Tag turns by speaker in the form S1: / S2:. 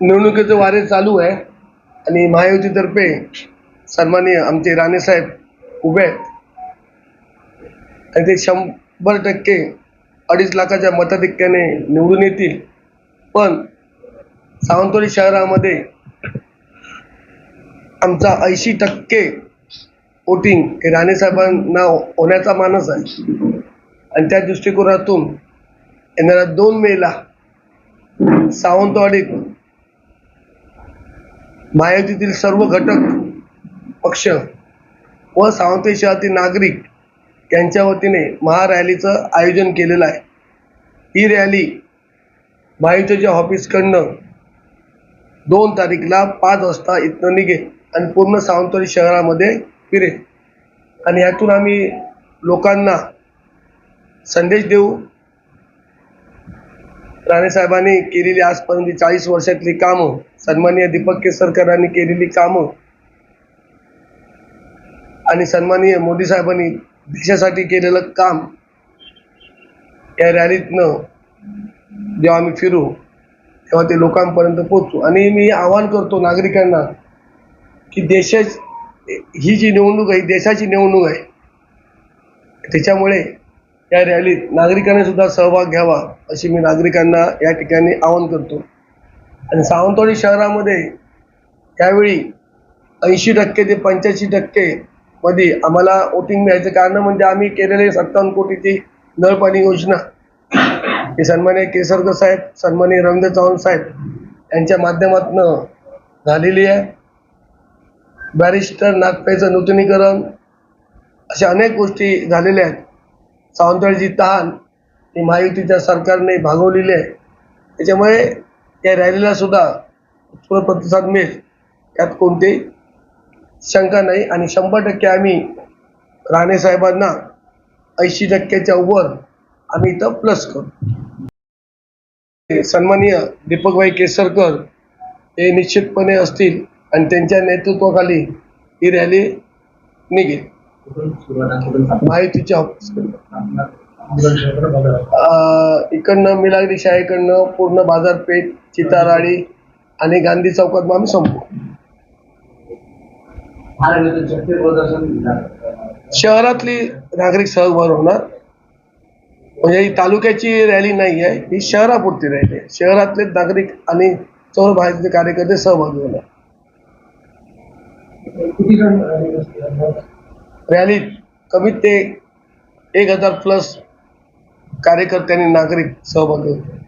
S1: निवडणुकीचे वारे चालू आहे. आणि महायुतीतर्फे सन्माननीय आमचे राणेसाहेब उभे आहेत. आणि ते शंभर टक्के अडीच लाखाच्या मताधिक्याने निवडून येतील. पण सावंतवाडी शहरामध्ये आमचा ऐंशी टक्के वोटिंग हे राणेसाहेबांना होण्याचा मानस आहे. आणि त्या दृष्टिकोनातून येणाऱ्या दोन मेला सावंतवाडीत महायुतीतील सर्व घटक पक्ष व सावंत शहरातील नागरिक यांच्या वतीने महारॅलीचं आयोजन केलेलं आहे. ही रॅली महायुतीच्या ऑफिसकडनं दोन तारीखला पाच वाजता इथनं निघेल आणि पूर्ण सावंतवाडी शहरामध्ये फिरेल. आणि यातून आम्ही लोकांना संदेश देऊ राणेसाहेबांनी केलेली आजपर्यंत चाळीस वर्षातली कामं सन्माननीय दीपक केसरकरांनी केलेली कामं आणि सन्माननीय मोदी साहेबांनी देशासाठी केलेलं काम या रॅलीतनं जेव्हा आम्ही फिरू तेव्हा ते लोकांपर्यंत पोहोचू. आणि मी आवाहन करतो नागरिकांना की देशाच ही जी निवडणूक आहे देशाची निवडणूक आहे त्याच्यामुळे या रॅलीत नागरिकांनी सुद्धा सहभाग घ्यावा अशी मी नागरिकांना या ठिकाणी आवाहन करतो. आणि सावंतवाडी शहरामध्ये त्यावेळी ऐंशी टक्के ते पंच्याऐंशी टक्के मध्ये आम्हाला वोटिंग मिळायचं कारण म्हणजे आम्ही केलेले सत्तावन्न कोटीची नळपाणी योजना. हे सन्मान्य केसरकर साहेब सन्मान्य रवींद्र चव्हाण साहेब यांच्या माध्यमातून झालेली आहे. बॅरिस्टर नागपेचं नूतनीकरण अशा अनेक गोष्टी झालेल्या आहेत. सावंतवाडीची तहान ही महायुतीच्या सरकारने भागवलेली आहे. त्याच्यामुळे या रॅलीला सुद्धा पूर्ण प्रतिसाद मिळेल. यात कोणती शंका नाही आणि शंभर टक्के आम्ही राणे साहेबांना ऐंशी टक्क्याच्या वर आम्ही इथं प्लस करू. सन्माननीय दीपकभाई केसरकर हे निश्चितपणे असतील आणि त्यांच्या नेतृत्वाखाली ही रॅली निघेल. माहितीच्या इकडनं मिलागरी शाळेकडनं पूर्ण बाजारपेठ चिताराळी आणि गांधी चौकात मग आम्ही संपू. शहरातली नागरिक सहभाग होणार. म्हणजे ही तालुक्याची रॅली नाही आहे ही शहरापुरती रॅली आहे. शहरातले नागरिक आणि चौर बाहेरचे कार्यकर्ते सहभागी होणार. रॅलीत कमीत ते एक हजार प्लस कार्यकर्त्यांनी नागरिक सहभागी होते.